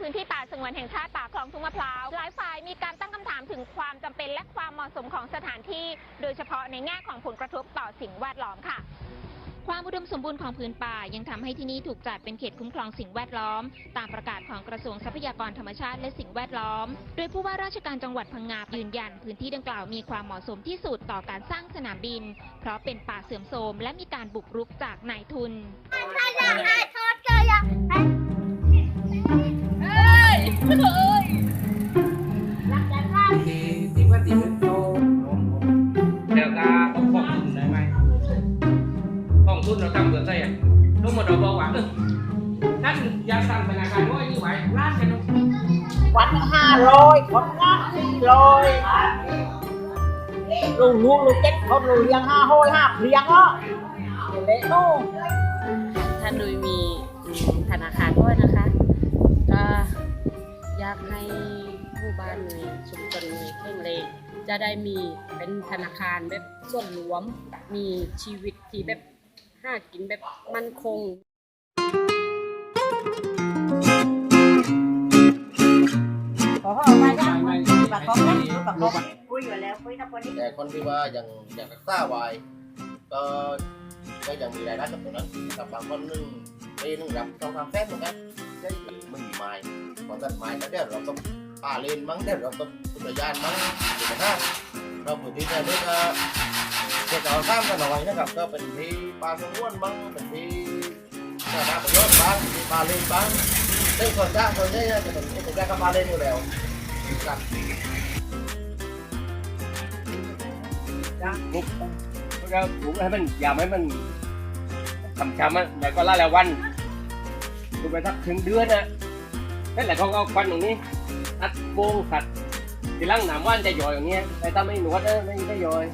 พื้นที่ป่าสงวนแห่งชาติป่าคลองทุ่งมะพร้าวหลายฝ่ายมีการตั้งคำถามถึงความจำเป็นและความเหมาะสมของสถานที่ โดยเฉพาะในแง่ของผลกระทบต่อสิ่งแวดล้อมค่ะความอุดมสมบูรณ์ของพื้นป่ายังทำให้ที่นี่ถูกจัดเป็นเขตคุ้มครองสิ่งแวดล้อม ตามประกาศของกระทรวงทรัพยากรธรรมชาติและสิ่งแวดล้อม โดยผู้ว่าราชการจังหวัดพังงายืนยัน พื้นที่ดังกล่าวมีความเหมาะสมที่สุดต่อการสร้างสนามบิน เพราะเป็นป่าเสื่อมโทรมและมีการบุกรุกจากนายทุน รักกันมากดีดีว่าดีเป็นโตผมผมแวก็ต้องขอบคุณได้ไหมขอบคุณเราทำเกิดได้อะต้อมาดอกบอกว่าท่านยาสั่งเป็นอาการว่าอยู่ไหวร้านกันวันห้าร้ยคนละสี่ร้อยลูกลูกลูกเจ็ดคนลูกเลี้ยงห้าห้อยห้าเลี้ยงเนาะเละโน่ท่านโดยมีธนาคาร มีชุมชนมีเข่งเลงจะได้มีเป็นธนาคารแบบส่วนรวม มีชีวิตที่แบบห้ากินแบบมั่นคงขอเอาไปได้ไม่บักกอกนะบักกอกคุยอยู่แล้วคุยกับคนนี้แต่คนที่ว่ายังอยากรักษาไว้ก็ก็ยังมีรายได้จากตรงนั้นกับบางคนหนึ่งปีหนึ่งรับสองสามแสนเหมือนกันใช่ไม่มีไม้พอตัดไม้ก็เดี๋ยวเราต้อง ป่าเลนมั้งเดี๋ยเราต้องอุทยานมั้งหรือว่าเราพื้นที่แค่นี้ก็เจะเอาข้ามกันหน่อยนะครับ ก็เป็นที่ป่าสงวนบ้งเป็นที่สาธารณประโยชน์บ้างที่ป่าเลนบ้างซึ่งส่วนจ้างส่วนใหญ่จะเป็นอุทยานกับป่าเลนอยู่แล้วครับ lúc đó cũng ให้มันอย่าให้มันช้ำมันแต่ก็ล่าแล้ววันดูไปสักถึงเดือนนะ นั่นแหละเขาเอาควันตรงนี้อัดโป่งขัดทีหลังหนามว่านจะย่อยอย่างเงี้ยแต่ถ้าไม่หนวดนะไม่ไม่ย่อย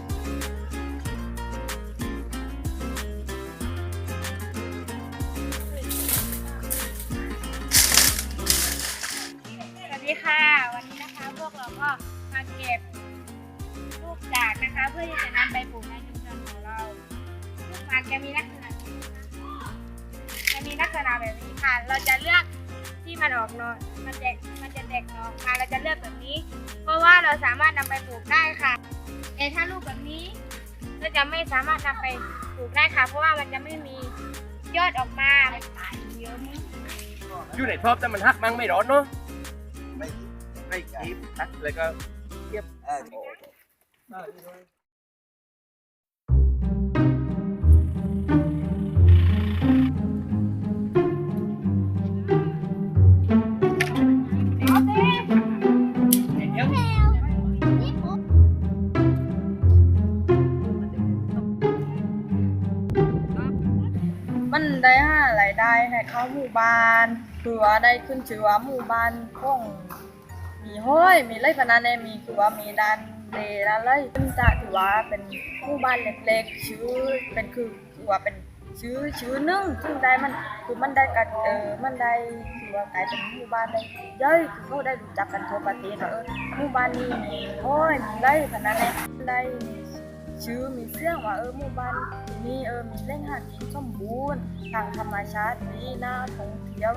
สวัสดีค่ะ วันนี้นะคะพวกเราก็มาเก็บลูกจากนะคะ เพื่อที่จะนำไปปลูกในชุมชนของเราลูกหมากจะมีลักษณะนี้นะคะจะมีลักษณะแบบนี้ค่ะ เราจะเลือก ที่มันออกหนอมันแตกมันจะแตกหนอออกมาเราจะเลือกแบบนี้ เพราะว่าเราสามารถนำไปปลูกได้ค่ะแต่ถ้าลูกแบบนี้เราจะไม่สามารถนำไปปลูกได้ค่ะ เพราะว่ามันจะไม่มียอดออกมามันตายเยอะมาก อยู่ในทอบแต่มันหักมั้งไม่ร้อนเนาะไม่ไม่คีบหักเลยก็เทีย มันได้หารายได้ให้เข้าหมู่บ้านคือว่าได้ขึ้นชื่อว่าหมู่บ้านของมีห้อยมีไรพนันในมีคือว่ามีด้านเลด้านไรซึ่งจะถือว่าเป็นหมู่บ้านเล็กๆชื่อเป็นคือคือว่าเป็นชื่อชื่อนึงซึ่งได้มันคือมันได้กันเออมันได้คือว่ากลายเป็นหมู่บ้านได้ย่อยคือเขาได้รู้จักกันทั่วประเทศเออหมู่บ้านนี้มีห้อยมีไรพนันในได้ ชื่อมีเสียงว่าเออหมู่บ้านนี้เออมีแหล่งหากินสมบูรณ์ทางธรรมชาติดีน่าท่องเที่ยว